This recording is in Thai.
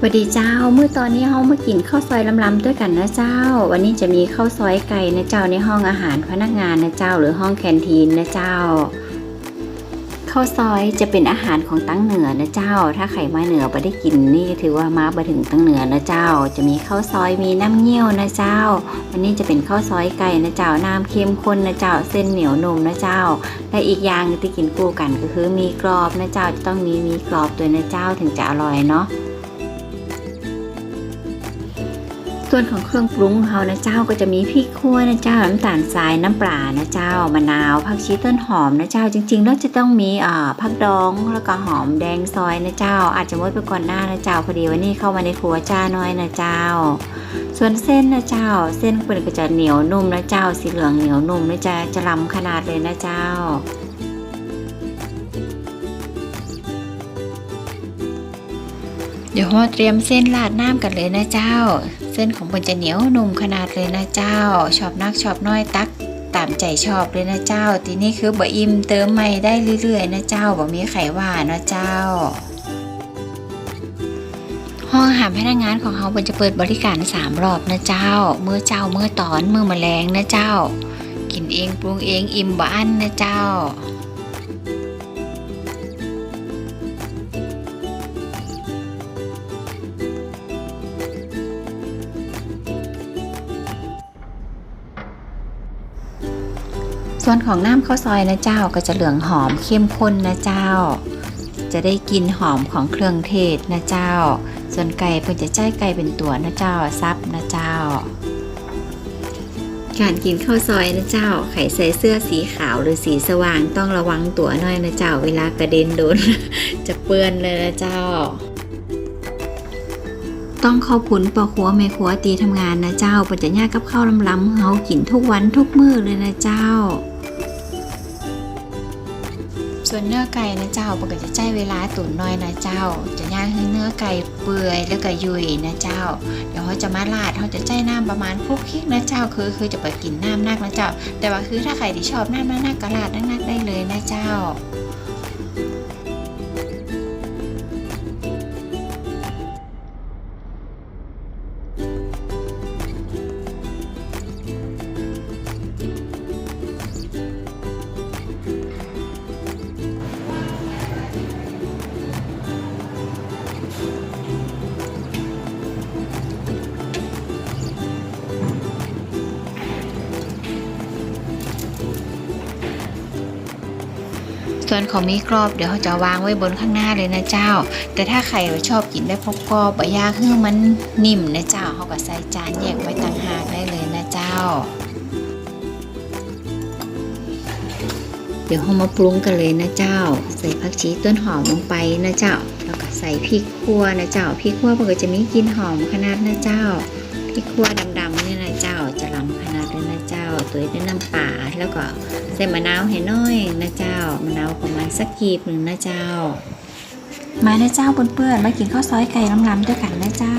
สวัสดีเจ้าเมื่อตอนนี้เฮามากินข้าวซอยลำๆด้วยกันนะเจ้า วันนี้จะมีข้าวซอยไก่นะเจ้าในห้องอาหารพนักงานนะเจ้าหรือห้องแคนทีนนะเจ้าข้าวซอยจะเป็นอาหารของตั้งเหนือนะเจ้า ถ้าใครมาเหนือไปได้กินนี่ถือว่ามาไปถึงตั้งเหนือนะเจ้า จะมีข้าวซอยมีน้ำเงี้ยวนะเจ้า วันนี้จะเป็นข้าวซอยไก่นะเจ้าน้ำเข้มข้นนะเจ้า เส้นเหนียวนมนะเจ้า และอีกอย่างที่กินคู่กันก็คือมีกรอบนะเจ้าจะต้องมีมีกรอบตัวนะเจ้าถึงจะอร่อยเนาะ ส่วนของเครื่องปรุงเขานะเจ้าก็จะมีพริกขั่วนะเจ้าน้ำตาลทรายน้ำปลานะเจ้ามะนาวผักชีต้นหอมนะเจ้าจริงๆแล้วจะต้องมีอ่าผักดองแล้วก็หอมแดงซอยนะเจ้า อาจจะมดไปก่อนหน้านะเจ้าพอดีวันนี้เข้ามาในครัวจ้าน้อยนะเจ้า ส่วนเส้นนะเจ้า เส้นเป็นก็จะเหนียวนุ่มนะเจ้าสีเหลืองเหนียวนุ่มนะจะจะลำขนาดเลยนะเจ้า ดี๋ยวเราเตรียมเส้นราดน้ำกันเลยนะเจ้า เส้นของมันจะเหนียวนุ่มขนาดเลยนะเจ้า ชอบนักชอบน้อยตักตามใจชอบเลยนะเจ้า ทีนี้คือบะอิ่มเติมใหม่ได้เรื่อยๆนะเจ้าบ่มีไขว่านะเจ้า ห้องอาหารพนักงานของเขาเป็นจะเปิดบริการสามรอบนะเจ้าเมื่อเจ้าเมื่อตอนเมื่อแมลงนะเจ้า กินเองปรุงเองอิ่มบ้านนะเจ้า ส่วนของน้ำข้าวซอยนะเจ้าก็จะเหลืองหอมเข้มข้นนะเจ้า จะได้กลินหอมของเครื่องเทศนะเจ้า ส่วนไก่เพิ่นจะใจไก่เป็นตัวนะเจ้าซับนะเจ้า การกินข้าวซอยนะเจ้า ไข่ใส่เสื้อสีขาวหรือสีสว่างต้องระวังตัวหน่อยนะเจ้า เวลากระเด็นโดน จะเปื้อนเลยนะเจ้าต้องเข้าผุนปะขัวแม่ขัวตีทำงานนะเจ้าปัญจะยากับข้าวลำๆเฮากินทุกวันทุกมื้อเลยนะเจ้า ส่วนเนื้อไก่นะเจ้าปกติจะใช้เวลาตุ๋นน้อยนะเจ้า จะย่างให้เนื้อไก่เปื่อยแล้วก็ยุ่ยนะเจ้า เดี๋ยวเขาจะมาลาดเขาจะใช้น้ำประมาณคลุกคลิกนะเจ้า คือคือจะไปกินน้ำนักนะเจ้า แต่ว่าคือถ้าใครที่ชอบน้ำนักๆก็ลาดนักๆได้เลยนะเจ้า ส่วนของมีกรอบเดี๋ยวเขาจะวางไว้บนข้างหน้าเลยนะเจ้า แต่ถ้าใครชอบกินแบบกรอบๆบะยากให้มันนิ่มนะเจ้าเขาก็ใส่จานแยกไว้ต่างหากได้เลยนะเจ้า เดี๋ยวเรามาปรุงกันเลยนะเจ้า ใส่ผักชีต้นหอมลงไปนะเจ้าแล้วก็ใส่พริกขั่วนะเจ้าพริกขั่วมันก็จะมีกลิ่นหอมขนาดนะเจ้าพริกขั่วดำๆ เจ้าจะลำขนาดเลยนะเจ้าตัวด้วยน้ำปลาแล้วก็ใส่มะนาวให้น้อยนะเจ้ามะนาวประมาณสักกีบหนึ่งนะเจ้า มานะเจ้าเปื่อนๆมากินข้าวซอยไก่ล้ำๆด้วยกันนะเจ้า